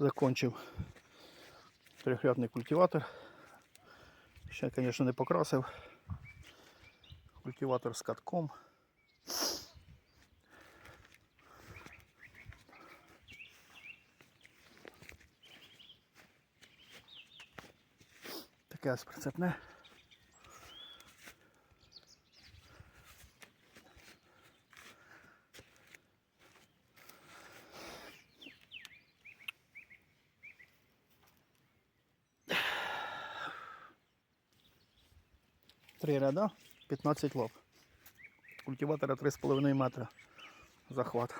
Закончив трьохрядний культиватор. Ще, звісно, не покрасив. Культиватор з катком. Таке ось прицепне. Три ряда, 15 лап. Культиватора 3,5 метра. Захват.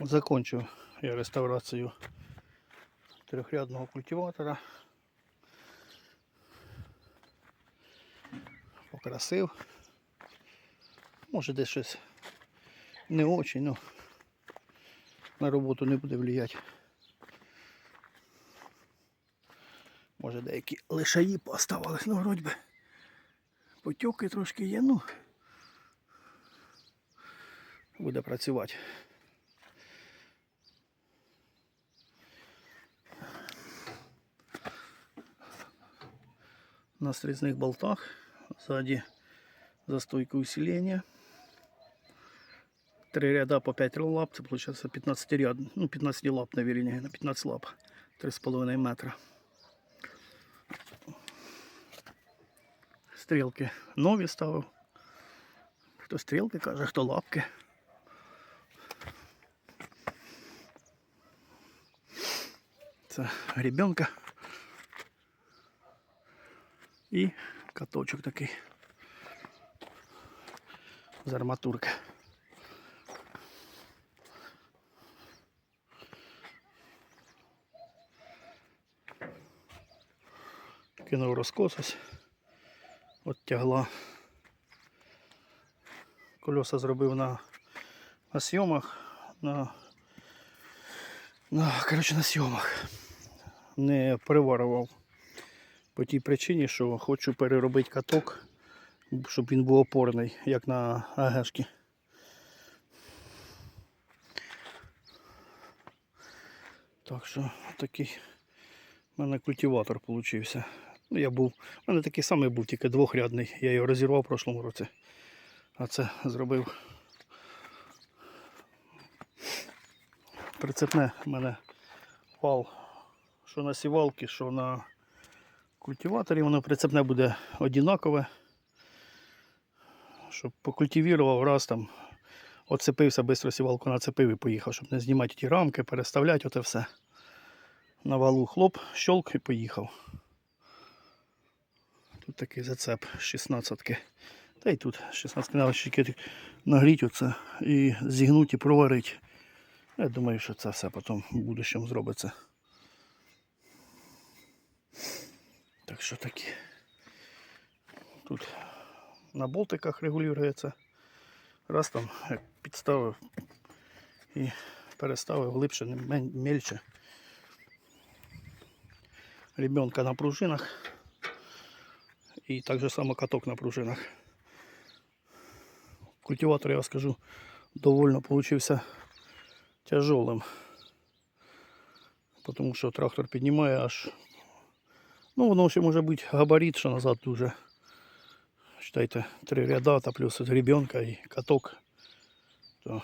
Закончив я реставрацію трьохрядного культиватора. Покрасив. Може десь щось не очень, ну на роботу не буде влиять. Може деякі лишаї поставились, ну вроді би. Потьоки трошки є, ну буде працювати. На срезных болтах сзади застойка усиления. Три ряда по 5 лап, це получается 15 ряд, ну 15 лап, наверное, на 15 лап, 3,5 метра. Стрілки нові ставив. Хто стрілки каже, хто лапки. Це гребенка. І каточок такий. З арматурки. Кинув розкосось. От тягла. Кольоса зробив на, на сйомах. На, на, коротше, на сйомах. Не переварував. По тій причині, що хочу переробити каток, щоб він був опорний, як на АГшки. Так що такий у мене культиватор получився. Ну, я був, у мене такий самий був, тільки двохрядний. Я його розірвав в прошлому році. А це зробив. Прицепне в мене вал, що на сівалки, що на культиваторі, воно прицепне буде однакове. Щоб покультивував раз там, оцепився, швидко сівалку нацепив і поїхав, щоб не знімати ті рамки, переставляти оте все. На валу хлоп, щолк і поїхав. Тут такий зацеп 16-ки. Та й тут 16 навички нагріти оце і зігнути і проварити. Я думаю, що це все потім в будущому зробиться. Так що такі. Тут на болтиках регулюється. Раз там як підставив і переставив глибше, мельче. Ребенка на пружинах. І так же само каток на пружинах. Культиватор, я вам скажу, довольно получився тяжелым. Тому що трактор піднімає аж Ну, воно ще може бути габарит, що назад дуже. Считайте, три ряда, та плюс гребенка і каток. То...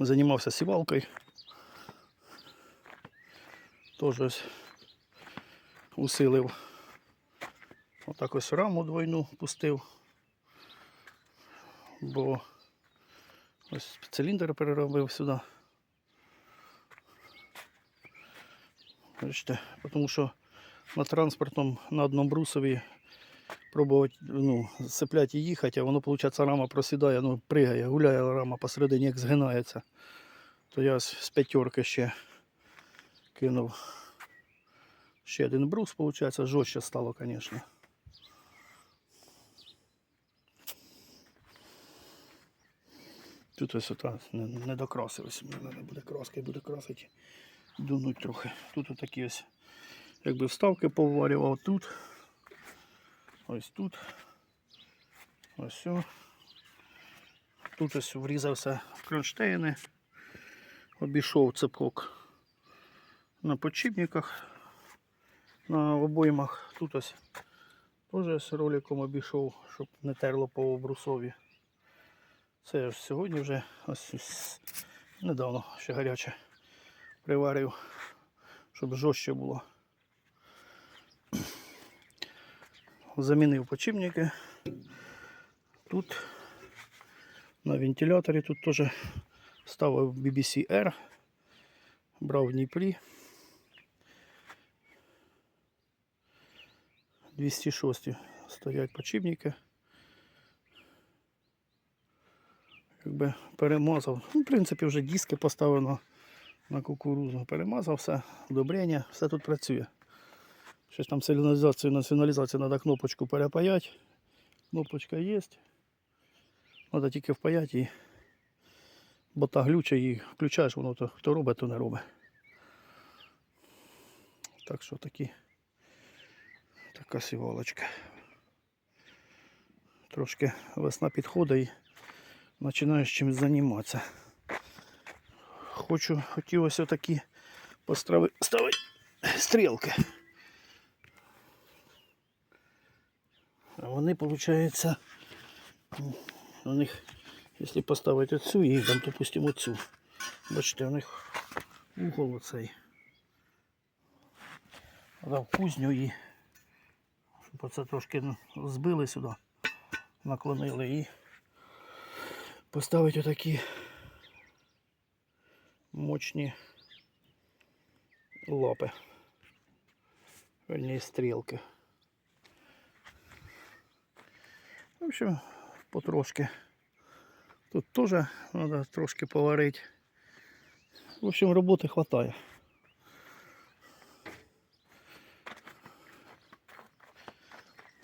Займався сівалкою. Теж ось усилив. Отак ось раму двойну пустив. Бо ось циліндр переробив сюди. Бачите, тому що на транспортному на одному брусові пробувати ну, цепляти і їхати, а воно, виходить, рама просідає, ну, пригає, гуляє рама посередині, як згинається. То я з п'ятерки ще кинув ще один брус, виходить, жорстче стало, звісно. Тут ось ота не, не докрасилось, мені треба буде краска і буде красити дунуть трохи. Тут отакі ось якби вставки поварював тут. Ось тут. Ось сю. Тут ось врізався в кронштейни. Обійшов цепок на подшипниках, на обоймах. Тут ось теж ось роликом обійшов, щоб не терло по брусові. Це ж сьогодні вже ось, ось недавно ще гаряче приварив, щоб жорстче було. Замінив почіпники. Тут на вентиляторі тут теж ставив BBC R, брав Дніпрі. 206 стоять почіпники. Якби перемазав. Ну, в принципі, вже диски поставлено на кукурузу. Перемазав все, удобрення, все тут працює. Щось там сигналізацію на сигналізацію треба кнопочку перепаяти. Кнопочка є. Треба тільки впаяти і бо та глюча і включаєш, воно то хто робить, то не робить. Так що такі така сівалочка. Трошки весна підходить і починаєш чимось займатися. Хочу, хотілося такі поставити ставити стрілки. А вони, виходить, у них, якщо поставити оцю і там, допустимо, оцю. Бачите, у них угол оцей. Дав кузню і оце трошки ну, збили сюди, наклонили і поставити отакі мощні лапи. Верні стрілки. В общем, потрошки. Тут теж треба трошки поварити. В общем, роботи хватає.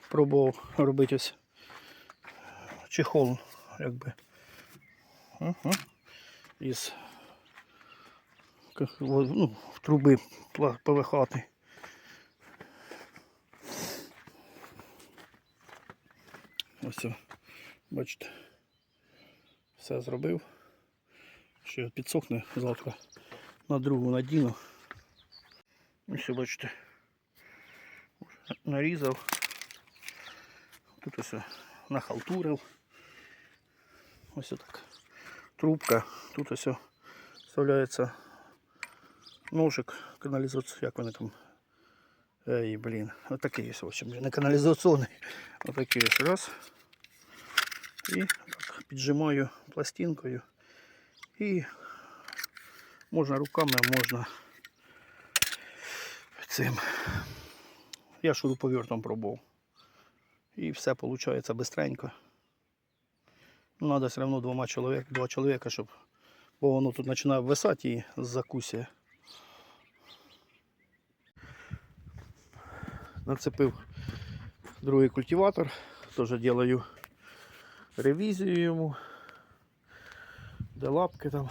Пробував робити ось чехол, якби. Ага. Із ну, труби пла- ПВХ. Ось, бачите, все зробив. Ще підсохне завтра на другу надіну. Ось бачите, нарізав. Тут ось нахалтурив. Ось так. Трубка. Тут ось вставляється ножик каналізаційний, як вони там. Ей, блін. Отакий ось, в общем, не каналізаційний. Отакий ось раз. І так, піджимаю пластинкою. І можна руками, а можна цим. Я шуруповертом пробував. І все виходить бистренько. Ну, треба все одно двома чоловік, два чоловіка, щоб. Бо воно тут починає висати і закусує. Нацепив другий культиватор. Теж роблю ревізію йому. Де лапки там.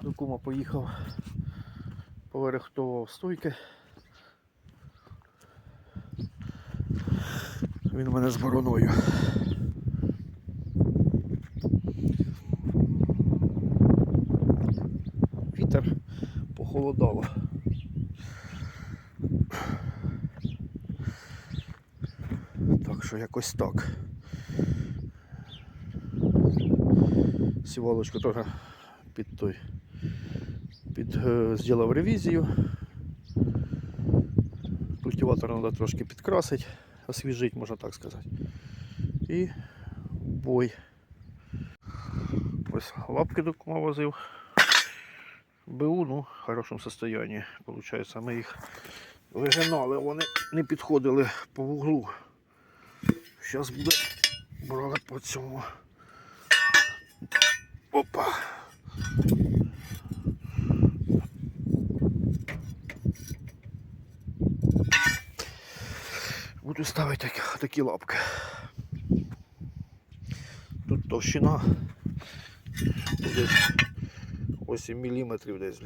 До кума поїхав, поверхтовував стойки. Він у мене з бороною. Вітер похолодало. Так що якось так. Сівалочку теж під той під, е, зробив ревізію. Культиватор треба трошки підкрасити, освіжити, можна так сказати. І бой. Ось лапки до кума возив. БУ, ну, в хорошому состоянии. Получається, ми їх вигинали, вони не підходили по вуглу. Зараз буде брали по цьому. Опа. Буду ставити так- такі лапки. Тут товщина десь 8 мм десь.